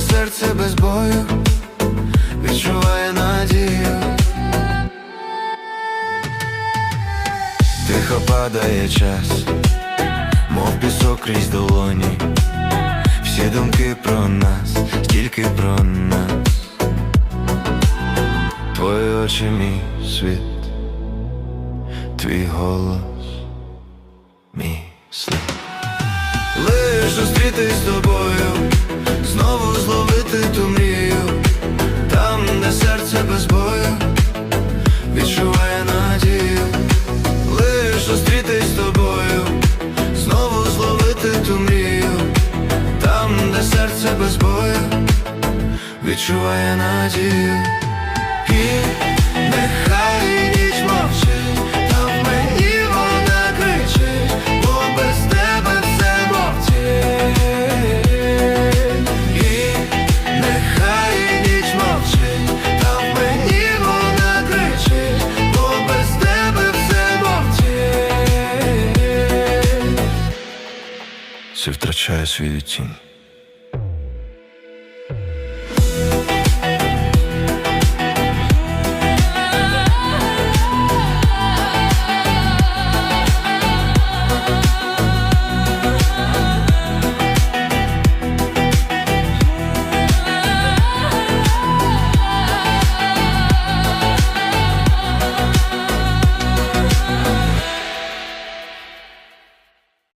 серце без бою, відчуває надію. Тихо падає час, мов пісок крізь долоні. Всі думки про нас, тільки про нас. Твої очі, мій світ, твій голос, мій слід. Лиш зустрітись з тобою, знову зловити ту мрію, там, де серце без бою, відчуває надію. Лиш зустрітись з тобою, знову зловити ту мрію, там, де серце без бою, відчуває надію. Все втрачає свій відтінь.